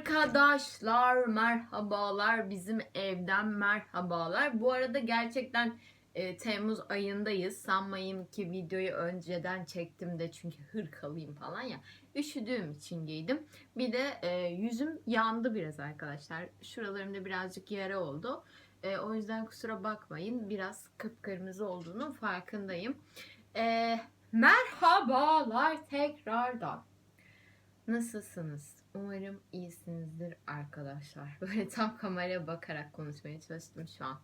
Arkadaşlar merhabalar bizim evden merhabalar. Bu arada gerçekten e, Temmuz ayındayız. Sanmayın ki videoyu önceden çektim de çünkü hırkalıyım falan ya. Üşüdüğüm için giydim. Bir de e, yüzüm yandı biraz arkadaşlar. Şuralarımda birazcık yara oldu. E, o yüzden kusura bakmayın. Biraz kıpkırmızı olduğunun farkındayım. E, merhabalar tekrardan. Nasılsınız? Umarım iyisinizdir arkadaşlar. Böyle tam kameraya bakarak konuşmaya çalıştım şu an.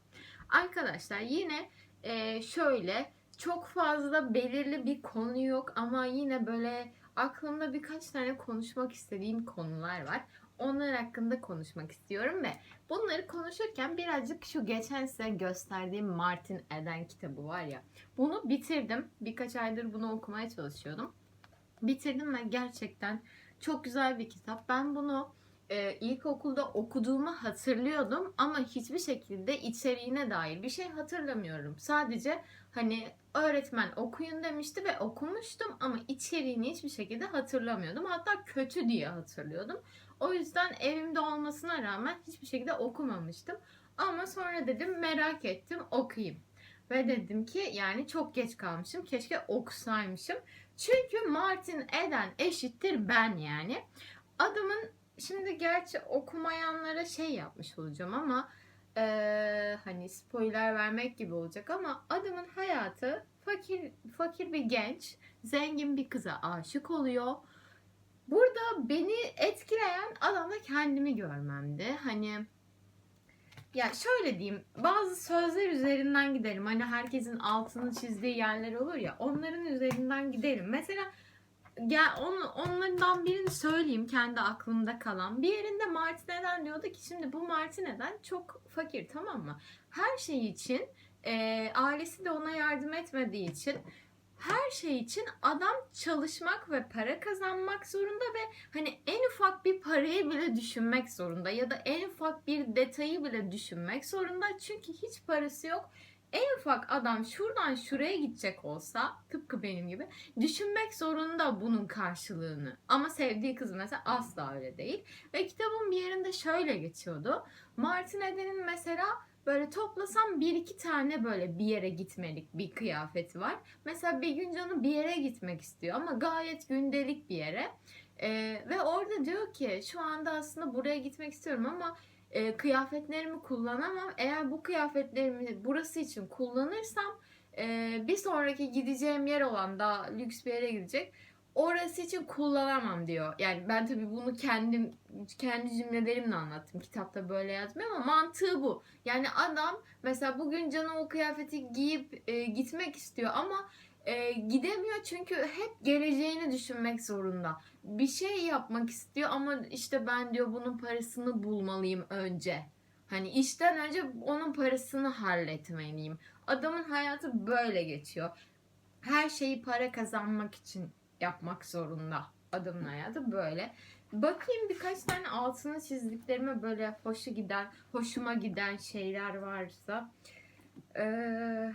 Arkadaşlar yine e, şöyle çok fazla belirli bir konu yok ama yine böyle aklımda birkaç tane konuşmak istediğim konular var. Onlar hakkında konuşmak istiyorum ve bunları konuşurken birazcık şu geçen size gösterdiğim Martin Eden kitabı var ya. Bunu bitirdim. Birkaç aydır bunu okumaya çalışıyordum. Bitirdim ve gerçekten çok güzel bir kitap. Ben bunu e, ilkokulda okuduğumu hatırlıyordum ama hiçbir şekilde içeriğine dair bir şey hatırlamıyorum. Sadece hani öğretmen okuyun demişti ve okumuştum ama içeriğini hiçbir şekilde hatırlamıyordum. Hatta kötü diye hatırlıyordum. O yüzden evimde olmasına rağmen hiçbir şekilde okumamıştım. Ama sonra dedim merak ettim okuyayım. Ve dedim ki yani çok geç kalmışım. Keşke okusaymışım. Çünkü Martin Eden eşittir ben yani. Adamın şimdi gerçi okumayanlara şey yapmış olacağım ama eee, hani spoiler vermek gibi olacak ama adamın hayatı fakir fakir bir genç zengin bir kıza aşık oluyor. Burada beni etkileyen adamda kendimi görmemdi. Hani ya şöyle diyeyim bazı sözler üzerinden gidelim. Hani herkesin altını çizdiği yerler olur ya onların üzerinden gidelim. Mesela gel on, onlardan birini söyleyeyim kendi aklımda kalan. Bir yerinde Martin Eden diyordu ki şimdi bu Martin Eden çok fakir tamam mı? Her şey için e, ailesi de ona yardım etmediği için her şey için adam çalışmak ve para kazanmak zorunda ve hani en ufak bir parayı bile düşünmek zorunda ya da en ufak bir detayı bile düşünmek zorunda çünkü hiç parası yok. En ufak adam şuradan şuraya gidecek olsa tıpkı benim gibi düşünmek zorunda bunun karşılığını. Ama sevdiği kız mesela asla öyle değil. Ve kitabın bir yerinde şöyle geçiyordu. Martin Eden'in mesela böyle toplasam bir iki tane böyle bir yere gitmelik bir kıyafeti var. Mesela bir gün canı bir yere gitmek istiyor ama gayet gündelik bir yere. Ee, ve orada diyor ki şu anda aslında buraya gitmek istiyorum ama e, kıyafetlerimi kullanamam. Eğer bu kıyafetlerimi burası için kullanırsam e, bir sonraki gideceğim yer olan daha lüks bir yere gidecek. Orası için kullanamam diyor. Yani ben tabii bunu kendim kendi cümlelerimle anlattım. Kitapta böyle yazmıyor ama mantığı bu. Yani adam mesela bugün canı o kıyafeti giyip e, gitmek istiyor ama e, gidemiyor çünkü hep geleceğini düşünmek zorunda. Bir şey yapmak istiyor ama işte ben diyor bunun parasını bulmalıyım önce. Hani işten önce onun parasını halletmeliyim. Adamın hayatı böyle geçiyor. Her şeyi para kazanmak için yapmak zorunda. Adamın hayatı böyle. Bakayım birkaç tane altını çizdiklerime böyle hoşu giden, hoşuma giden şeyler varsa. Ee,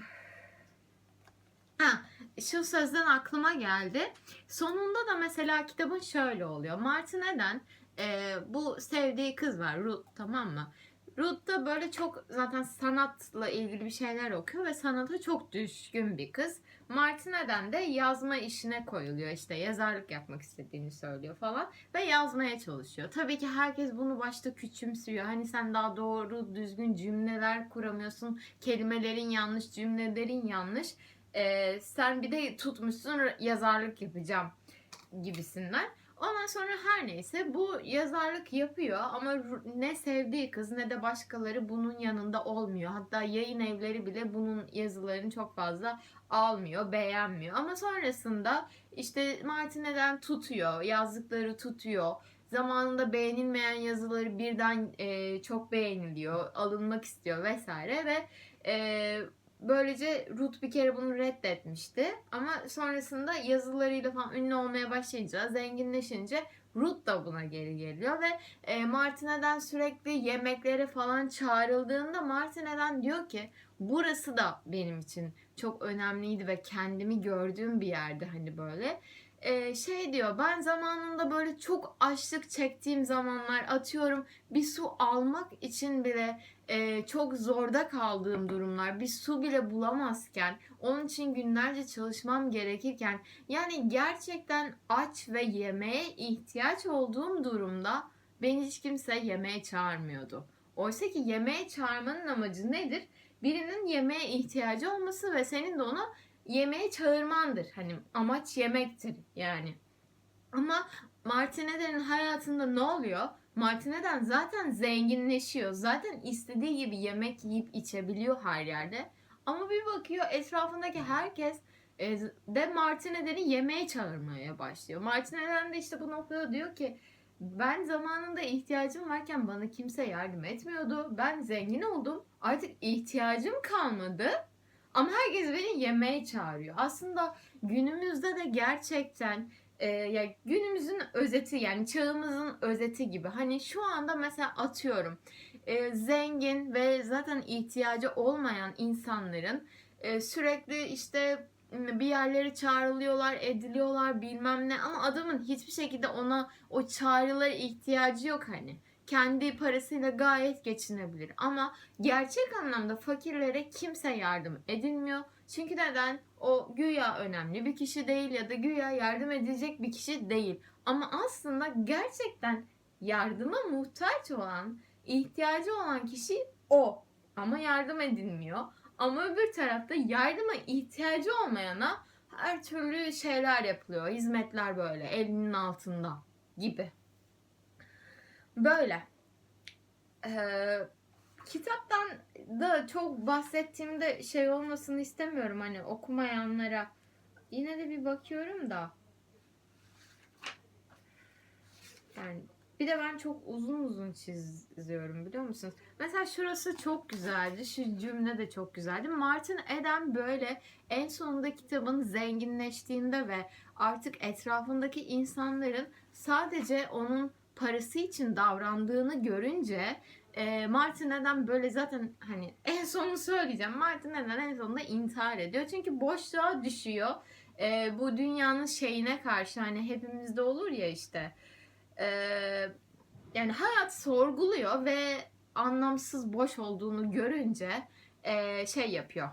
ha, şu sözden aklıma geldi. Sonunda da mesela kitabın şöyle oluyor. Martin Eden e, bu sevdiği kız var Ruth tamam mı? Ruth da böyle çok zaten sanatla ilgili bir şeyler okuyor ve sanata çok düşkün bir kız. Martin Eden de yazma işine koyuluyor işte yazarlık yapmak istediğini söylüyor falan ve yazmaya çalışıyor. Tabii ki herkes bunu başta küçümsüyor. Hani sen daha doğru düzgün cümleler kuramıyorsun. Kelimelerin yanlış, cümlelerin yanlış. Ee, sen bir de tutmuşsun yazarlık yapacağım gibisinden. Ondan sonra her neyse bu yazarlık yapıyor ama ne sevdiği kız ne de başkaları bunun yanında olmuyor. Hatta yayın evleri bile bunun yazılarını çok fazla almıyor, beğenmiyor. Ama sonrasında işte Martin neden tutuyor, yazdıkları tutuyor. Zamanında beğenilmeyen yazıları birden e, çok beğeniliyor, alınmak istiyor vesaire ve e, Böylece Ruth bir kere bunu reddetmişti. Ama sonrasında yazılarıyla falan ünlü olmaya başlayınca, zenginleşince Ruth da buna geri geliyor ve e, Martina'dan sürekli yemeklere falan çağrıldığında Martina'dan diyor ki burası da benim için çok önemliydi ve kendimi gördüğüm bir yerde hani böyle. E, şey diyor ben zamanında böyle çok açlık çektiğim zamanlar atıyorum bir su almak için bile e, çok zorda kaldığım durumlar bir su bile bulamazken onun için günlerce çalışmam gerekirken yani gerçekten aç ve yemeğe ihtiyaç olduğum durumda beni hiç kimse yemeğe çağırmıyordu. Oysa ki yemeğe çağırmanın amacı nedir? Birinin yemeğe ihtiyacı olması ve senin de ona yemeğe çağırmandır. Hani amaç yemektir yani. Ama Martin Eden'in hayatında ne oluyor? Martin Eden zaten zenginleşiyor. Zaten istediği gibi yemek yiyip içebiliyor her yerde. Ama bir bakıyor etrafındaki herkes e, de Martin Eden'i yemeğe çağırmaya başlıyor. Martin Eden de işte bu noktada diyor ki ben zamanında ihtiyacım varken bana kimse yardım etmiyordu. Ben zengin oldum. Artık ihtiyacım kalmadı. Ama herkes beni yemeğe çağırıyor. Aslında günümüzde de gerçekten e, ya günümüzün özeti yani çağımızın özeti gibi. Hani şu anda mesela atıyorum e, zengin ve zaten ihtiyacı olmayan insanların e, sürekli işte bir yerlere çağrılıyorlar, ediliyorlar bilmem ne ama adamın hiçbir şekilde ona o çağrılara ihtiyacı yok hani. Kendi parasıyla gayet geçinebilir ama gerçek anlamda fakirlere kimse yardım edilmiyor. Çünkü neden? O güya önemli bir kişi değil ya da güya yardım edecek bir kişi değil. Ama aslında gerçekten yardıma muhtaç olan, ihtiyacı olan kişi o. Ama yardım edilmiyor. Ama öbür tarafta yardıma ihtiyacı olmayana her türlü şeyler yapılıyor. Hizmetler böyle elinin altında gibi. Böyle. Ee, kitaptan da çok bahsettiğimde şey olmasını istemiyorum hani okumayanlara. Yine de bir bakıyorum da. Yani bir de ben çok uzun uzun çiziyorum biliyor musunuz? Mesela şurası çok güzeldi. Şu cümle de çok güzeldi. Martin Eden böyle en sonunda kitabın zenginleştiğinde ve artık etrafındaki insanların sadece onun parası için davrandığını görünce e, Martin neden böyle zaten hani en sonunu söyleyeceğim. Martin neden en sonunda intihar ediyor. Çünkü boşluğa düşüyor. E, bu dünyanın şeyine karşı hani hepimizde olur ya işte. E, yani hayat sorguluyor ve anlamsız boş olduğunu görünce e, şey yapıyor.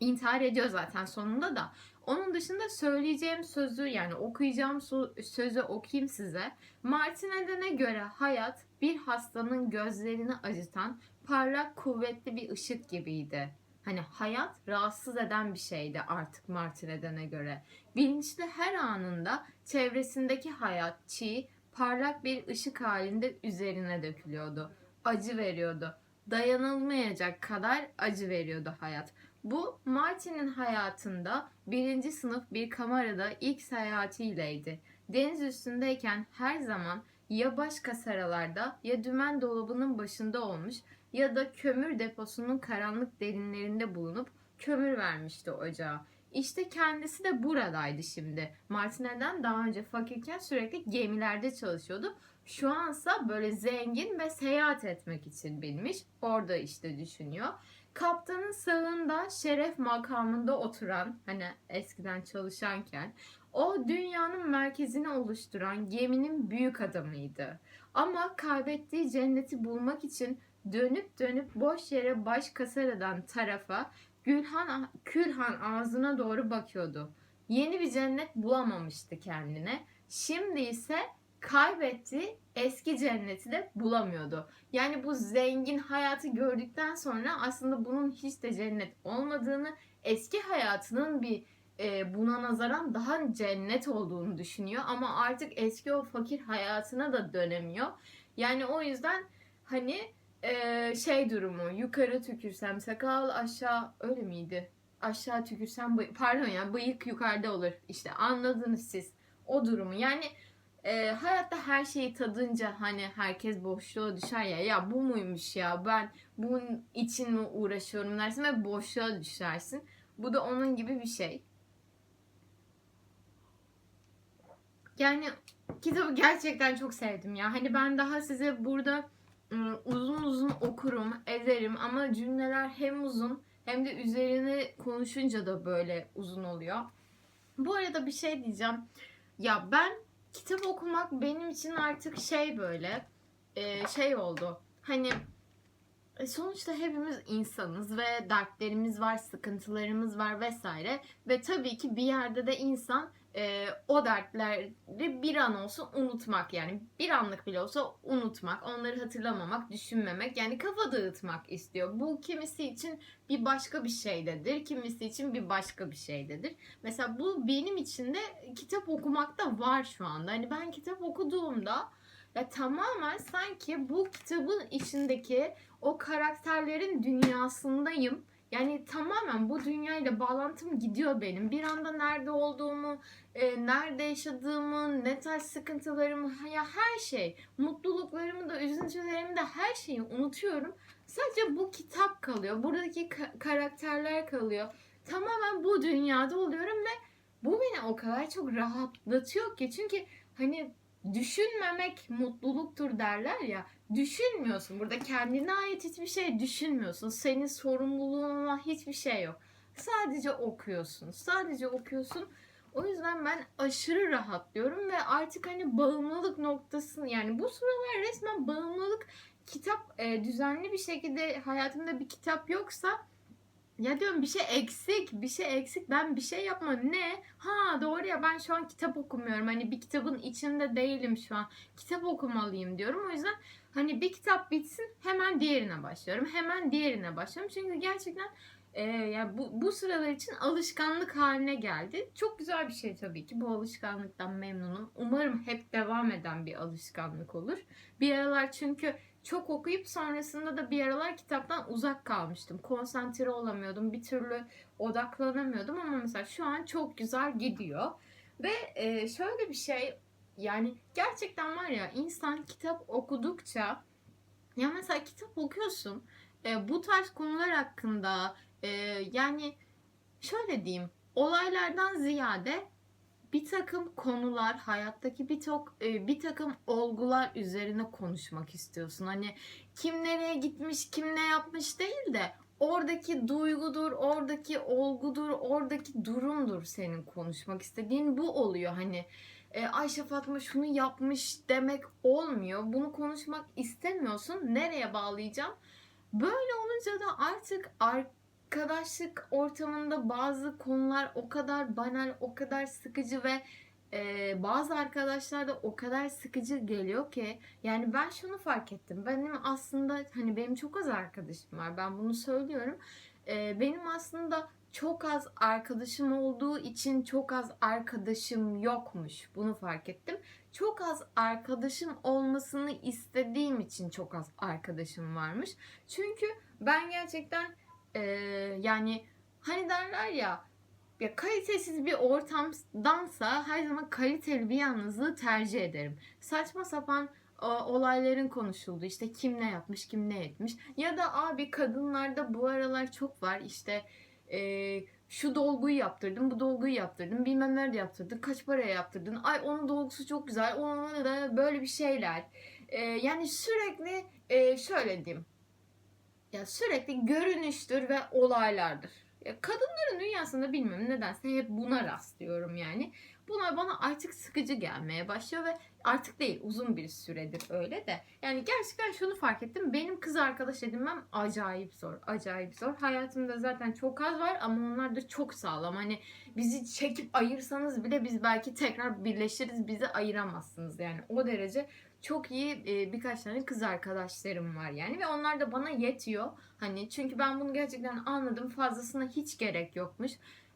İntihar ediyor zaten sonunda da. Onun dışında söyleyeceğim sözü yani okuyacağım sözü okuyayım size. Martin Eden'e göre hayat bir hastanın gözlerini acıtan parlak kuvvetli bir ışık gibiydi. Hani hayat rahatsız eden bir şeydi artık Martin Eden'e göre. Bilinçli her anında çevresindeki hayat çiğ, parlak bir ışık halinde üzerine dökülüyordu. Acı veriyordu. Dayanılmayacak kadar acı veriyordu hayat. Bu Martin'in hayatında birinci sınıf bir kamerada ilk seyahatiyleydi. Deniz üstündeyken her zaman ya baş kasaralarda ya dümen dolabının başında olmuş ya da kömür deposunun karanlık derinlerinde bulunup kömür vermişti ocağa. İşte kendisi de buradaydı şimdi. Martinel'den daha önce fakirken sürekli gemilerde çalışıyordu. Şu ansa böyle zengin ve seyahat etmek için bilmiş. Orada işte düşünüyor. Kaptanın sağında şeref makamında oturan hani eskiden çalışanken o dünyanın merkezini oluşturan geminin büyük adamıydı. Ama kaybettiği cenneti bulmak için dönüp dönüp boş yere baş kasar tarafa Gülhan, Külhan ağzına doğru bakıyordu. Yeni bir cennet bulamamıştı kendine. Şimdi ise kaybetti eski cenneti de bulamıyordu. Yani bu zengin hayatı gördükten sonra aslında bunun hiç de cennet olmadığını, eski hayatının bir e, buna nazaran daha cennet olduğunu düşünüyor ama artık eski o fakir hayatına da dönemiyor. Yani o yüzden hani e, şey durumu yukarı tükürsem sakal aşağı öyle miydi? Aşağı tükürsem pardon ya bıyık yukarıda olur. İşte anladınız siz o durumu. Yani e, hayatta her şeyi tadınca hani herkes boşluğa düşer ya ya bu muymuş ya ben bunun için mi uğraşıyorum dersin ve boşluğa düşersin. Bu da onun gibi bir şey. Yani kitabı gerçekten çok sevdim ya. Hani ben daha size burada ıı, uzun uzun okurum, ederim ama cümleler hem uzun hem de üzerine konuşunca da böyle uzun oluyor. Bu arada bir şey diyeceğim. Ya ben kitap okumak benim için artık şey böyle e, şey oldu. Hani e, sonuçta hepimiz insanız ve dertlerimiz var, sıkıntılarımız var vesaire. Ve tabii ki bir yerde de insan e, o dertleri bir an olsa unutmak yani bir anlık bile olsa unutmak, onları hatırlamamak, düşünmemek yani kafa dağıtmak istiyor. Bu kimisi için bir başka bir şeydedir, kimisi için bir başka bir şeydedir. Mesela bu benim için de kitap okumakta var şu anda. Hani ben kitap okuduğumda ya tamamen sanki bu kitabın içindeki o karakterlerin dünyasındayım. Yani tamamen bu dünyayla bağlantım gidiyor benim. Bir anda nerede olduğumu, e, nerede yaşadığımı, ne tarz sıkıntılarımı, ya her şey, mutluluklarımı da, üzüntülerimi de her şeyi unutuyorum. Sadece bu kitap kalıyor. Buradaki ka- karakterler kalıyor. Tamamen bu dünyada oluyorum ve bu beni o kadar çok rahatlatıyor ki. Çünkü hani düşünmemek mutluluktur derler ya. Düşünmüyorsun. Burada kendine ait hiçbir şey düşünmüyorsun. Senin sorumluluğun olan hiçbir şey yok. Sadece okuyorsun. Sadece okuyorsun. O yüzden ben aşırı rahatlıyorum ve artık hani bağımlılık noktasını yani bu sıralar resmen bağımlılık kitap e, düzenli bir şekilde hayatımda bir kitap yoksa ya diyorum bir şey eksik, bir şey eksik. Ben bir şey yapma. Ne? Ha doğru ya ben şu an kitap okumuyorum. Hani bir kitabın içinde değilim şu an. Kitap okumalıyım diyorum. O yüzden hani bir kitap bitsin hemen diğerine başlıyorum. Hemen diğerine başlıyorum. Çünkü gerçekten e, ya bu, bu sıralar için alışkanlık haline geldi. Çok güzel bir şey tabii ki. Bu alışkanlıktan memnunum. Umarım hep devam eden bir alışkanlık olur. Bir aralar çünkü çok okuyup sonrasında da bir aralar kitaptan uzak kalmıştım. Konsantre olamıyordum. Bir türlü odaklanamıyordum ama mesela şu an çok güzel gidiyor. Ve e, şöyle bir şey yani gerçekten var ya insan kitap okudukça ya mesela kitap okuyorsun e, bu tarz konular hakkında e, yani şöyle diyeyim olaylardan ziyade bir takım konular, hayattaki bir çok bir takım olgular üzerine konuşmak istiyorsun. Hani kim nereye gitmiş, kim ne yapmış değil de oradaki duygudur, oradaki olgudur, oradaki durumdur senin konuşmak istediğin bu oluyor. Hani e, Ayşe Fatma şunu yapmış demek olmuyor. Bunu konuşmak istemiyorsun. Nereye bağlayacağım? Böyle olunca da artık arkadaşlık ortamında bazı konular o kadar banal, o kadar sıkıcı ve e, bazı arkadaşlar da o kadar sıkıcı geliyor ki yani ben şunu fark ettim. Benim aslında hani benim çok az arkadaşım var. Ben bunu söylüyorum. E, benim aslında çok az arkadaşım olduğu için çok az arkadaşım yokmuş. Bunu fark ettim. Çok az arkadaşım olmasını istediğim için çok az arkadaşım varmış. Çünkü ben gerçekten ee, yani hani derler ya ya kalitesiz bir ortamdansa her zaman kaliteli bir yalnızlığı tercih ederim. Saçma sapan o, olayların konuşuldu. İşte kim ne yapmış, kim ne etmiş. Ya da abi kadınlarda bu aralar çok var. İşte e, şu dolguyu yaptırdım, bu dolguyu yaptırdım, bilmem nerede yaptırdın, kaç paraya yaptırdın. Ay onun dolgusu çok güzel, onun da böyle bir şeyler. E, yani sürekli e, şöyle diyeyim ya sürekli görünüştür ve olaylardır. Ya kadınların dünyasında bilmiyorum nedense hep buna rastlıyorum yani. Bunlar bana artık sıkıcı gelmeye başlıyor ve artık değil uzun bir süredir öyle de. Yani gerçekten şunu fark ettim. Benim kız arkadaş edinmem acayip zor. Acayip zor. Hayatımda zaten çok az var ama onlar da çok sağlam. Hani bizi çekip ayırsanız bile biz belki tekrar birleşiriz. Bizi ayıramazsınız yani. O derece çok iyi e, birkaç tane kız arkadaşlarım var yani ve onlar da bana yetiyor. Hani çünkü ben bunu gerçekten anladım. Fazlasına hiç gerek yokmuş.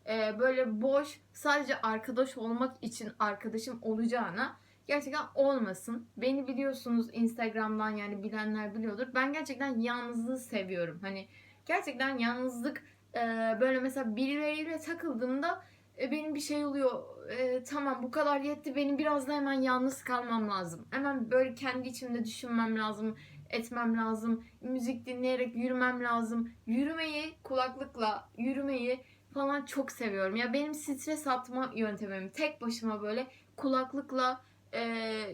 E, böyle boş sadece arkadaş olmak için arkadaşım olacağına gerçekten olmasın. Beni biliyorsunuz Instagram'dan yani bilenler biliyordur. Ben gerçekten yalnızlığı seviyorum. Hani gerçekten yalnızlık e, böyle mesela birileriyle takıldığımda e, benim bir şey oluyor. E, tamam bu kadar yetti. Benim biraz da hemen yalnız kalmam lazım. Hemen böyle kendi içimde düşünmem lazım. Etmem lazım. Müzik dinleyerek yürümem lazım. Yürümeyi kulaklıkla yürümeyi falan çok seviyorum. Ya benim stres atma yöntemim. Tek başıma böyle kulaklıkla e,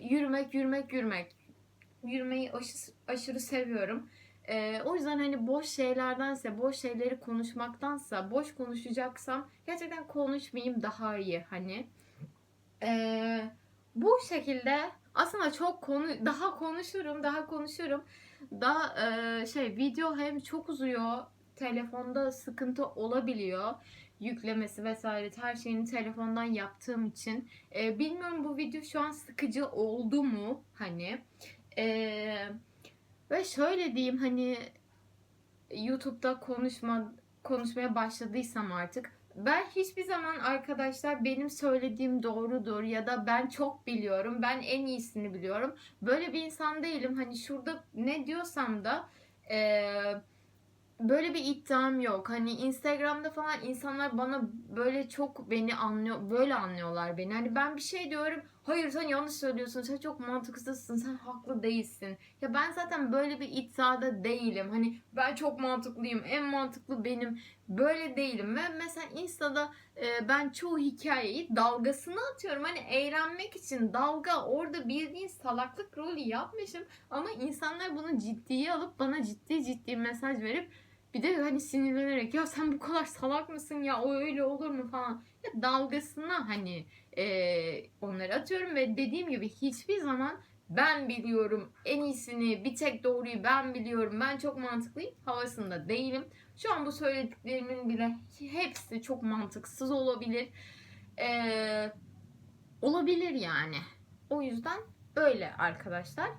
yürümek, yürümek, yürümek. Yürümeyi aşırı, aşırı seviyorum. Ee, o yüzden hani boş şeylerdense, boş şeyleri konuşmaktansa, boş konuşacaksam gerçekten konuşmayayım daha iyi hani. Ee, bu şekilde aslında çok konu daha konuşurum, daha konuşurum. Daha e, şey video hem çok uzuyor, telefonda sıkıntı olabiliyor. Yüklemesi vesaire her şeyini telefondan yaptığım için. Ee, bilmiyorum bu video şu an sıkıcı oldu mu hani? Ee, ve şöyle diyeyim hani YouTube'da konuşma konuşmaya başladıysam artık ben hiçbir zaman arkadaşlar benim söylediğim doğrudur ya da ben çok biliyorum ben en iyisini biliyorum. Böyle bir insan değilim. Hani şurada ne diyorsam da eee böyle bir iddiam yok. Hani Instagram'da falan insanlar bana böyle çok beni anlıyor, böyle anlıyorlar beni. Hani ben bir şey diyorum, hayır sen yanlış söylüyorsun, sen çok mantıksızsın, sen haklı değilsin. Ya ben zaten böyle bir iddiada değilim. Hani ben çok mantıklıyım, en mantıklı benim. Böyle değilim. Ve mesela Insta'da e, ben çoğu hikayeyi dalgasını atıyorum. Hani eğlenmek için dalga orada bildiğin salaklık rolü yapmışım. Ama insanlar bunu ciddiye alıp bana ciddi ciddi mesaj verip bir de hani sinirlenerek ya sen bu kadar salak mısın ya o öyle olur mu falan. Ya dalgasına hani e, onları atıyorum ve dediğim gibi hiçbir zaman ben biliyorum en iyisini bir tek doğruyu ben biliyorum ben çok mantıklıyım havasında değilim. Şu an bu söylediklerimin bile hepsi çok mantıksız olabilir. Ee, olabilir yani. O yüzden böyle arkadaşlar.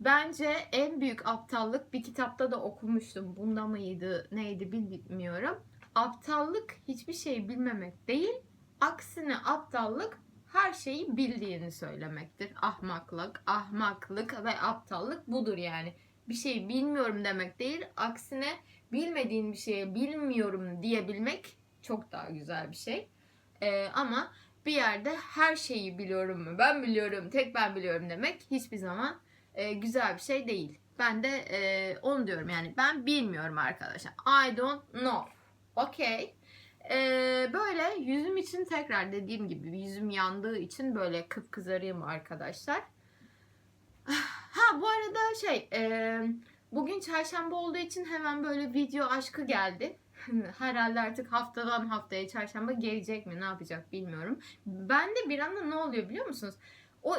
Bence en büyük aptallık bir kitapta da okumuştum. Bunda mıydı neydi bilmiyorum. Aptallık hiçbir şey bilmemek değil. Aksine aptallık her şeyi bildiğini söylemektir. Ahmaklık, ahmaklık ve aptallık budur yani. Bir şey bilmiyorum demek değil. Aksine bilmediğin bir şeye bilmiyorum diyebilmek çok daha güzel bir şey. Ee, ama bir yerde her şeyi biliyorum mu? Ben biliyorum, tek ben biliyorum demek hiçbir zaman e, güzel bir şey değil. Ben de e, onu diyorum yani ben bilmiyorum arkadaşlar. I don't know. Okay. E, böyle yüzüm için tekrar dediğim gibi yüzüm yandığı için böyle kıpkızarayım arkadaşlar. Ha bu arada şey e, bugün çarşamba olduğu için hemen böyle video aşkı geldi. Herhalde artık haftadan haftaya çarşamba gelecek mi ne yapacak bilmiyorum. Ben de bir anda ne oluyor biliyor musunuz? O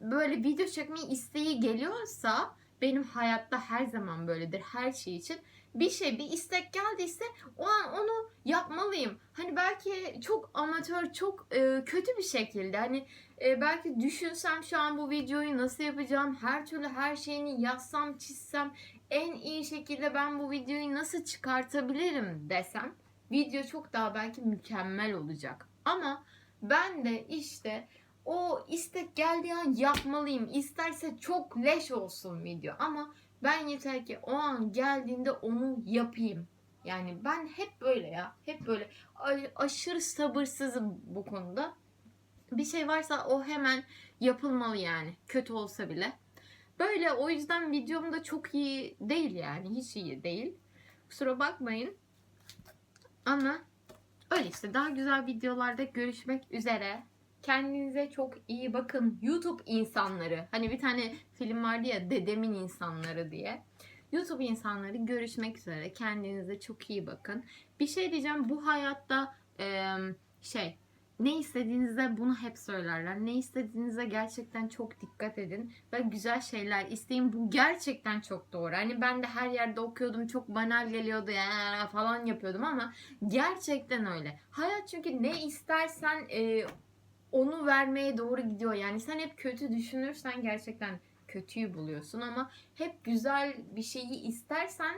böyle video çekmeyi isteği geliyorsa benim hayatta her zaman böyledir her şey için. Bir şey bir istek geldiyse o an onu yapmalıyım. Hani belki çok amatör çok e, kötü bir şekilde hani e, belki düşünsem şu an bu videoyu nasıl yapacağım her türlü her şeyini yazsam çizsem en iyi şekilde ben bu videoyu nasıl çıkartabilirim desem video çok daha belki mükemmel olacak. Ama ben de işte o istek geldiği an yapmalıyım. İsterse çok leş olsun video ama ben yeter ki o an geldiğinde onu yapayım. Yani ben hep böyle ya. Hep böyle aşırı sabırsızım bu konuda. Bir şey varsa o hemen yapılmalı yani. Kötü olsa bile. Böyle o yüzden videom da çok iyi değil yani. Hiç iyi değil. Kusura bakmayın. Ama öyle işte daha güzel videolarda görüşmek üzere. Kendinize çok iyi bakın. YouTube insanları. Hani bir tane film vardı ya Dedemin insanları diye. YouTube insanları görüşmek üzere. Kendinize çok iyi bakın. Bir şey diyeceğim. Bu hayatta e, şey ne istediğinizde bunu hep söylerler. Ne istediğinize gerçekten çok dikkat edin ve güzel şeyler isteyin. Bu gerçekten çok doğru. Hani ben de her yerde okuyordum çok banal geliyordu ya falan yapıyordum ama gerçekten öyle. Hayat çünkü ne istersen e, onu vermeye doğru gidiyor. Yani sen hep kötü düşünürsen gerçekten kötüyü buluyorsun ama hep güzel bir şeyi istersen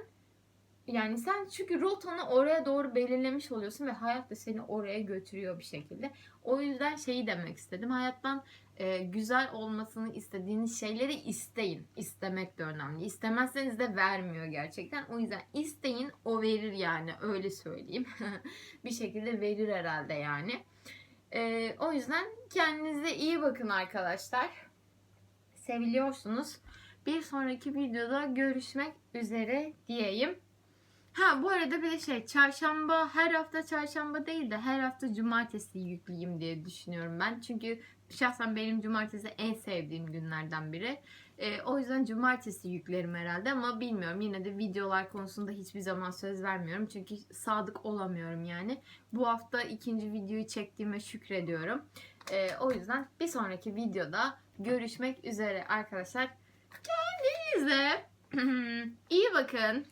yani sen çünkü rotanı oraya doğru belirlemiş oluyorsun ve hayat da seni oraya götürüyor bir şekilde. O yüzden şeyi demek istedim. Hayattan e, güzel olmasını istediğiniz şeyleri isteyin. İstemek de önemli. İstemezseniz de vermiyor gerçekten. O yüzden isteyin o verir yani öyle söyleyeyim. bir şekilde verir herhalde yani. Ee, o yüzden kendinize iyi bakın arkadaşlar. Seviliyorsunuz. Bir sonraki videoda görüşmek üzere diyeyim. Ha bu arada bir de şey çarşamba her hafta çarşamba değil de her hafta cumartesi yükleyeyim diye düşünüyorum ben. Çünkü şahsen benim cumartesi en sevdiğim günlerden biri. Ee, o yüzden cumartesi yüklerim herhalde ama bilmiyorum. Yine de videolar konusunda hiçbir zaman söz vermiyorum. Çünkü sadık olamıyorum yani. Bu hafta ikinci videoyu çektiğime şükrediyorum. Ee, o yüzden bir sonraki videoda görüşmek üzere arkadaşlar. Kendinize iyi bakın.